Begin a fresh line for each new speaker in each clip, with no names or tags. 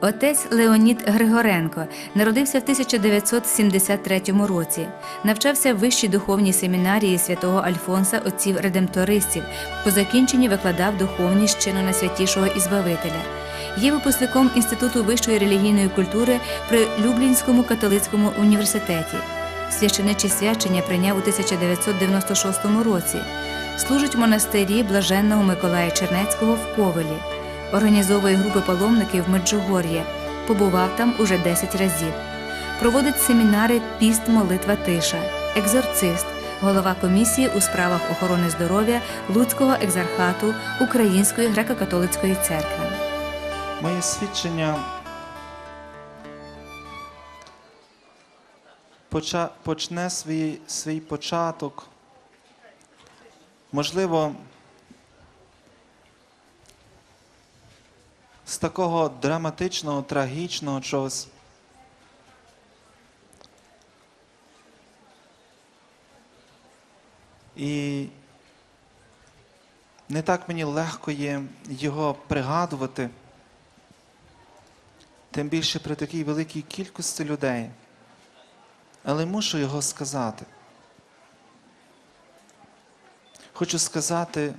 Отець Леонід Григоренко народився в 1973 році. Навчався в вищій духовній семінарії святого Альфонса отців редемтористів. По закінченні викладав духовність чину на святішого Ізбавителя. Є випускником Інституту вищої релігійної культури при Люблінському католицькому університеті. Священичі свячення прийняв у 1996 році. Служить в монастирі блаженного Миколая Чернецького в Ковелі. Організовує групи паломників в Меджугор'я. Побував там уже 10 разів. Проводить семінари Піст, молитва, тиша, екзорцист, голова комісії у справах охорони здоров'я Луцького екзархату Української греко-католицької церкви.
Моє свідчення почне свій, свій початок. Можливо, такого драматичного, трагічного чогось. І не так мені легко є його пригадувати. Тим більше при такій великій кількості людей. Але мушу його сказати. Хочу сказати,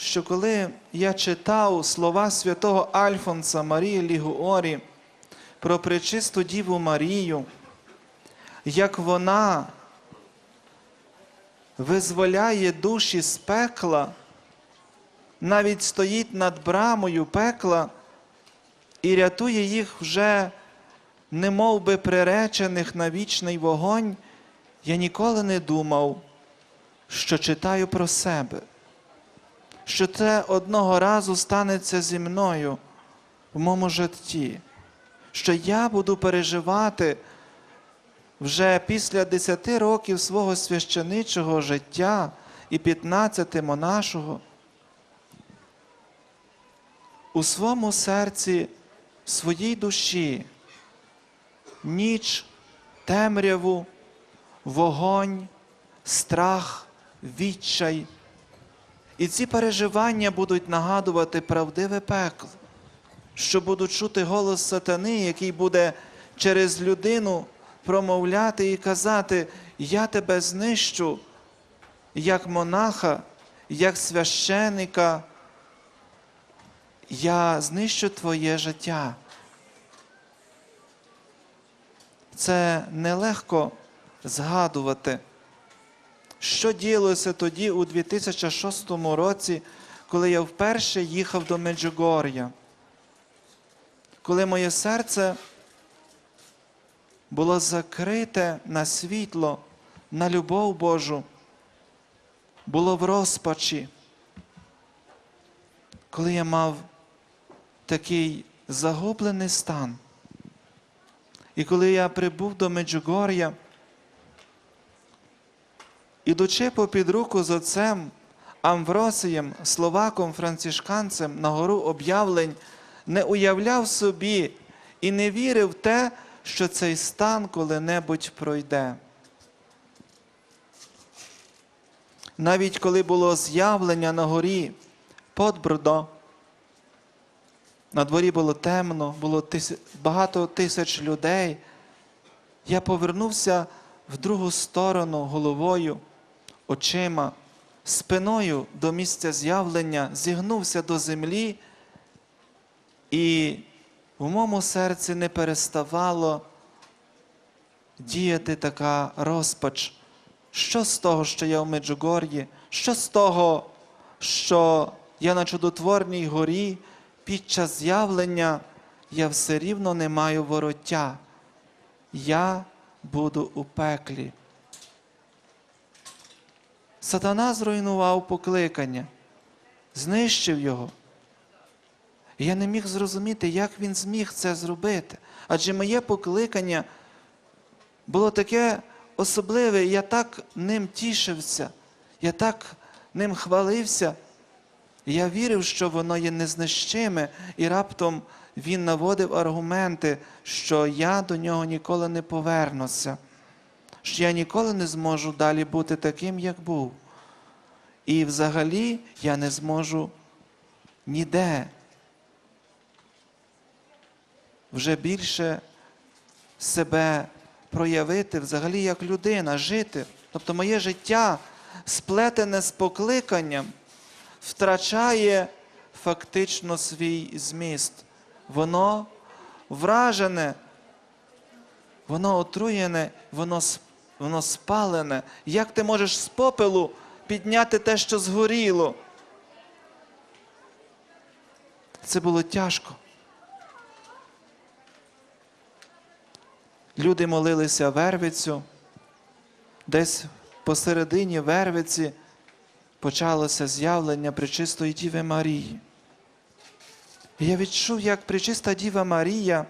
що коли я читав слова святого Альфонса Марії Лігуорі про пречисту Діву Марію, як вона визволяє душі з пекла, навіть стоїть над брамою пекла і рятує їх вже не мов би приречених на вічний вогонь, я ніколи не думав, що читаю про себе, що це одного разу станеться зі мною в моєму житті, що я буду переживати вже після 10 років свого священичого життя і 15 монашого у своєму серці, в своїй душі, ніч, темряву, вогонь, страх, відчай. І ці переживання будуть нагадувати правдиве пекло, що будуть чути голос сатани, який буде через людину промовляти і казати: Я тебе знищу як монаха, як священика, я знищу твоє життя. Це нелегко згадувати, що діялося тоді у 2006 році, коли я вперше їхав до Меджугор'я, коли моє серце було закрите на світло, на любов Божу, було в розпачі, коли я мав такий загублений стан. І коли я прибув до Меджугор'я, ідучи попід руку з отцем Амвросієм, словаком францишканцем на гору об'явлень, не уявляв собі і не вірив в те, що цей стан коли-небудь пройде. Навіть коли було з'явлення на горі Подбрдо, на дворі було темно, було багато тисяч людей. Я повернувся в другу сторону головою, очима, спиною до місця з'явлення, зігнувся до землі, і в моєму серці не переставало діяти така розпач. Що з того, що я в Меджугор'ї? Що з того, що я на чудотворній горі? під час з'явлення я все рівно не маю вороття. Я буду у пеклі. Сатана зруйнував покликання, знищив його. Я не міг зрозуміти, як він зміг це зробити. Адже моє покликання було таке особливе, я так ним тішився, я так ним хвалився. Я вірив, що воно є незнищиме, і раптом він наводив аргументи, що я до нього ніколи не повернуся, що я ніколи не зможу далі бути таким, як був. І взагалі я не зможу ніде вже більше себе проявити взагалі як людина, жити. Тобто моє життя, сплетене з покликанням, втрачає фактично свій зміст. Воно вражене, воно отруєне, воно, с- воно спалене. Як ти можеш з попелу підняти те, що згоріло? Це було тяжко. Люди молилися вервицю, десь посередині вервиці почалося з'явлення Пречистої Діви Марії. Я відчув, як Пречиста Діва Марія.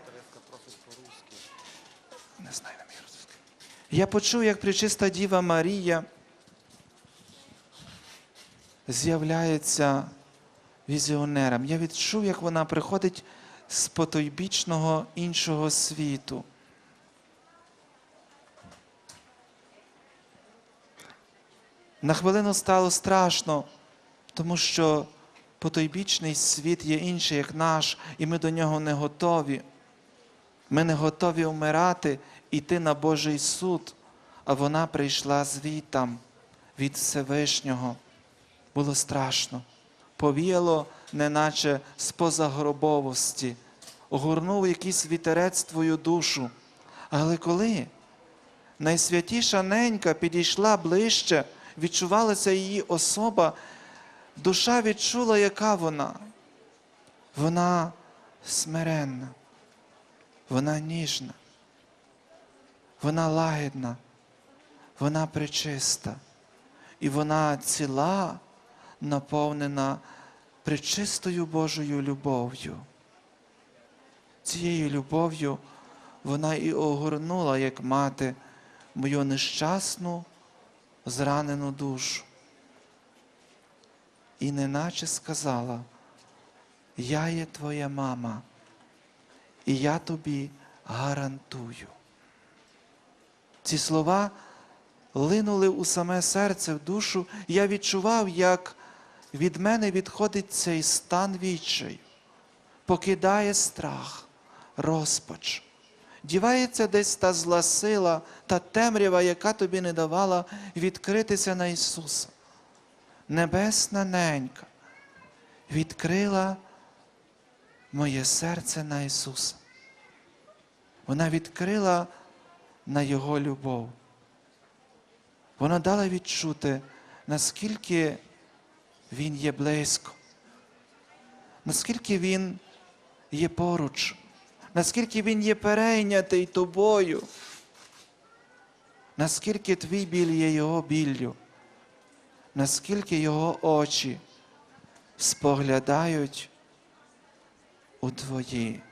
Не знаю, не вмію російською. Я почув, як Пречиста Діва Марія з'являється візіонером. Я відчув, як вона приходить з потойбічного іншого світу. На хвилину стало страшно, тому що потойбічний світ є інший, як наш, і ми до нього не готові. Ми не готові вмирати, іти на Божий суд, а вона прийшла звітам від Всевишнього. Було страшно. Повіяло, неначе з позагробовості, огорнув якийсь вітерець твою душу. Але коли найсвятіша ненька підійшла ближче, відчувалася її особа, душа відчула, яка вона. Вона смиренна, вона ніжна, вона лагідна, вона пречиста, і вона ціла, наповнена пречистою Божою любов'ю. Цією любов'ю вона і огорнула, як мати, мою нещасну, зранену душу. І неначе сказала, я є твоя мама, і я тобі гарантую. Ці слова линули у саме серце, в душу, я відчував, як від мене відходить цей стан відчаю, покидає страх, розпач. Дівається десь та зла сила, та темрява, яка тобі не давала відкритися на Ісуса. Небесна ненька відкрила моє серце на Ісуса. Вона відкрила на Його любов. Вона дала відчути, наскільки Він є близько, наскільки Він є поруч, наскільки Він є перейнятий тобою, наскільки твій біль є Його біллю, наскільки Його очі споглядають у твої.